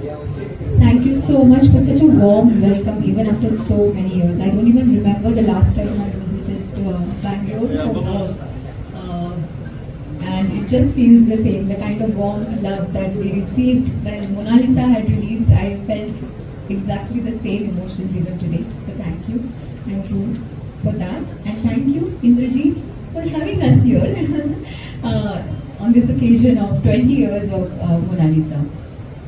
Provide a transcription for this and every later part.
Thank you so much for such a warm welcome, even after so many years. I don't even remember the last time I visited uh, Bangalore for work. Uh, and it just feels the same, the kind of warmth, love that we received when Mona Lisa had released. I felt exactly the same emotions even today. So thank you, thank you for that, and thank you, Indrajit, for having us here uh, on this occasion of 20 years of uh, Mona Lisa.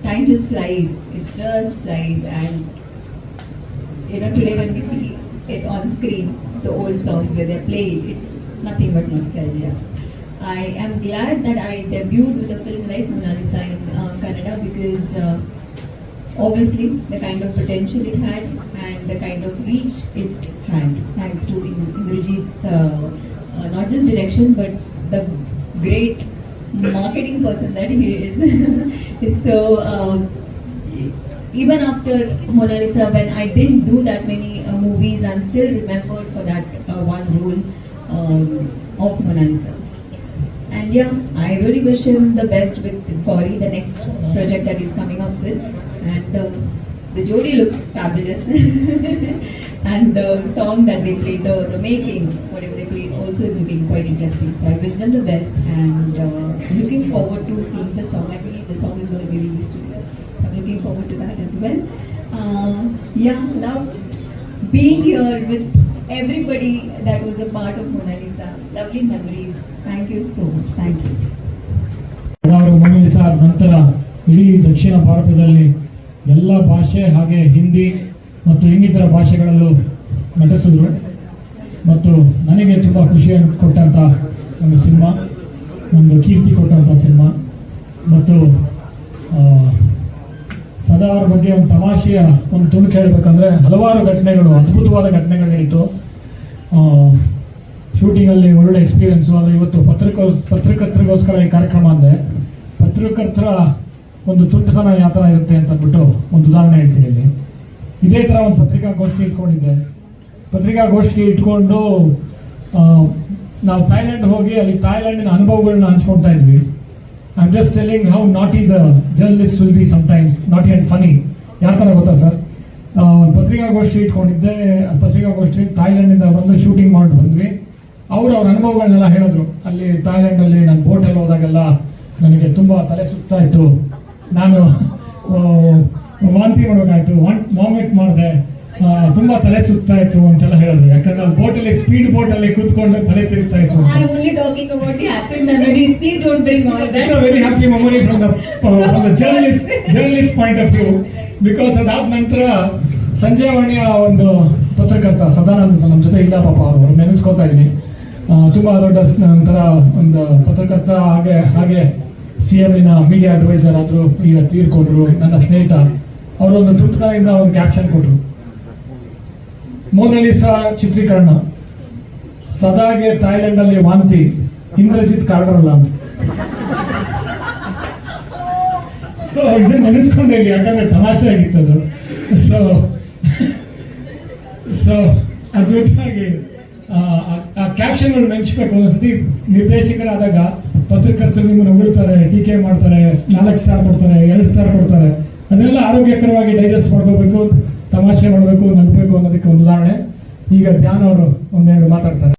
Time just flies, it just flies, and you know, today when we see it on screen, the old songs where they're played, it's nothing but nostalgia. I am glad that I debuted with a film like Mona Lisa in uh, Kannada because uh, obviously the kind of potential it had and the kind of reach it had thanks to In- Indrajit's uh, uh, not just direction but the great marketing person that he is. so um, even after Mona Lisa, when I didn't do that many uh, movies, I'm still remembered for that uh, one role um, of Mona Lisa. And yeah, I really wish him the best with Gauri, the next project that he's coming up with. And uh, the Jodi looks fabulous. and the song that they played, the, the making, whatever they played, also is looking quite interesting. So I wish them the best and uh, looking forward to seeing to that as well. Uh, yeah, love being here with everybody that was a part of Mona Lisa. Lovely memories. Thank you so much. Thank you. ನಂತರ ಇಡೀ ದಕ್ಷಿಣ ಭಾರತದಲ್ಲಿ ಎಲ್ಲ ಭಾಷೆ ಹಾಗೆ ಹಿಂದಿ ಮತ್ತು ಇನ್ನಿತರ ಭಾಷೆಗಳಲ್ಲೂ ನಟಿಸಿದ್ರು ಮತ್ತು ನನಗೆ ತುಂಬ ಖುಷಿಯನ್ನು ಕೊಟ್ಟಂಥ ಒಂದು ಸಿನಿಮಾ ಒಂದು ಕೀರ್ತಿ ಕೊಟ್ಟಂಥ ಸಿನಿಮಾ ಮತ್ತು ಆ, ಸದಾ ಅವ್ರ ಬಗ್ಗೆ ಒಂದು ತಮಾಷೆಯ ಒಂದು ತುಣುಕು ಹೇಳಬೇಕಂದ್ರೆ ಹಲವಾರು ಘಟನೆಗಳು, ಅದ್ಭುತವಾದ ಘಟನೆಗಳು ನಡೀತು. ಶೂಟಿಂಗಲ್ಲಿ ಒಳ್ಳೆ ಎಕ್ಸ್ಪೀರಿಯನ್ಸು ಆದರೆ ಇವತ್ತು ಪತ್ರಿಕೋ, ಪತ್ರಕರ್ತರಿಗೋಸ್ಕರ ಈ ಕಾರ್ಯಕ್ರಮ ಅಂದರೆ ಪತ್ರಕರ್ತರ ಒಂದು ತುಂಟತನ ಯಾವ ಥರ ಇರುತ್ತೆ ಅಂತ ಅಂದ್ಬಿಟ್ಟು ಒಂದು ಉದಾಹರಣೆ ಹೇಳ್ತೀನಿ ಇದೇ ಥರ ಒಂದು ಪತ್ರಿಕಾಗೋಷ್ಠಿ ಇಟ್ಕೊಂಡಿದ್ದೆ. ಪತ್ರಿಕಾಗೋಷ್ಠಿ ಇಟ್ಕೊಂಡು ನಾವು ಥೈಲ್ಯಾಂಡ್ ಹೋಗಿ ಅಲ್ಲಿ ಥಾಯ್ಲೆಂಡಿನ ಅನುಭವಗಳನ್ನ ಹಂಚ್ಕೊಳ್ತಾ ಇದ್ವಿ. I am just telling how not ಈ the journalist will be sometimes not and funny ಯಾವ ಥರ ಗೊತ್ತಾ ಸರ್? ಒಂದು ಪತ್ರಿಕಾಗೋಷ್ಠಿ ಇಟ್ಕೊಂಡಿದ್ದೆ. ಆ ಪತ್ರಿಕಾಗೋಷ್ಠಿ ಥಾಯ್ಲೆಂಡಿಂದ ಬಂದು ಶೂಟಿಂಗ್ ಮಾಡಿ ಬಂದ್ವಿ. ಅವರು ಅವ್ರ ಅನುಭವಗಳನ್ನೆಲ್ಲ ಹೇಳಿದ್ರು. ಅಲ್ಲಿ ಥಾಯ್ಲೆಂಡಲ್ಲಿ ನಾನು ಬೋಟಲ್ಲಿ ಹೋದಾಗೆಲ್ಲ ನನಗೆ ತುಂಬ ತಲೆ ಸುತ್ತಾ ಇತ್ತು. ನಾನು ವಾಂತಿ ಮಾಡಬೇಕಾಯ್ತು. ವಾಮಿಟ್ ಮಾಡಿದೆ. ತುಂಬ ತಲೆ ಸುತ್ತಾ ಇತ್ತು ಅಂತೆಲ್ಲ ಹೇಳಿದ್ರು. ಯಾಕಂದ್ರೆ ನಾವು ಬೋಟಲ್ಲಿ ಸ್ಪೀಡ್ ಬೋಟಲ್ಲಿ ಕೂತ್ಕೊಂಡು ತಲೆ ತಿರುಗ್ತಾ ಇತ್ತು very happy memory from the journalist journalist point of don't because ಅದಾದ ನಂತರ ಸಂಜೆ ವಾಣಿಯ ಒಂದು ಪತ್ರಕರ್ತ ಸದಾನಂದ ನಮ್ಮ ಜೊತೆ ಇಲ್ಲ ಪಾಪ ಅವರು ನೆನೆಸ್ಕೊತಾ ಇದ್ದೀನಿ. ತುಂಬಾ ದೊಡ್ಡ ನಂತರ ಒಂದು ಪತ್ರಕರ್ತ ಹಾಗೆ ಹಾಗೆ ಸಿ ಎಮ್ಮಿನ ಮೀಡಿಯಾ ಅಡ್ವೈಸರ್ ಆದ್ರು ಈಗ ತೀರ್ಕೊಂಡ್ರು. ನನ್ನ ಸ್ನೇಹಿತ, ಅವರೊಂದು ತುರ್ತದಿಂದ ಒಂದು ಕ್ಯಾಪ್ಷನ್ ಕೊಟ್ಟರು ಮೋನಲಿಸ ಚಿತ್ರೀಕರಣ. ಸದಾಗೆ ಥಾಯ್ಲೆಂಡಲ್ಲಿ ವಾಂತಿ. ಇಂದ್ರಜಿತ್ ಕಾರಣರಲ್ಲ ಅಂತ. ಸೊ ಎಕ್ಸಾಮ್ ನೆನೆಸ್ಕೊಂಡೆ ಇಲ್ಲಿ ತಮಾಷೆ ಆಗಿತ್ತು ಅದು. ಸೊ ಸೊ ಅದ್ಭುತವಾಗಿ ಆ, ಕ್ಯಾಪ್ಷನ್ ಕ್ಯಾಪ್ಷನ್ಗಳು ನೆನೆಸ್ಬೇಕು. ಒಂದ್ಸತಿ ನಿರ್ದೇಶಕರಾದಾಗ ಪತ್ರಕರ್ತರು ನಿಮ್ಮನ್ನು ಉಗುಳ್ತಾರೆ ಟೀಕೆ ಮಾಡ್ತಾರೆ ನಾಲ್ಕು ಸ್ಟಾರ್ ಕೊಡ್ತಾರೆ ಎರಡು ಸ್ಟಾರ್ ಕೊಡ್ತಾರೆ. ಅದನ್ನೆಲ್ಲ ಆರೋಗ್ಯಕರವಾಗಿ ಡೈಜೆಸ್ಟ್ ಮಾಡ್ಕೋಬೇಕು ತಮಾಷೆ ಮಾಡಬೇಕು ನಗಬೇಕು ಅನ್ನೋದಕ್ಕೆ ಒಂದು ಉದಾಹರಣೆ. ಈಗ ಧ್ಯಾನ್ ಅವರು ಒಂದೆರಡು ಮಾತಾಡ್ತಾರೆ.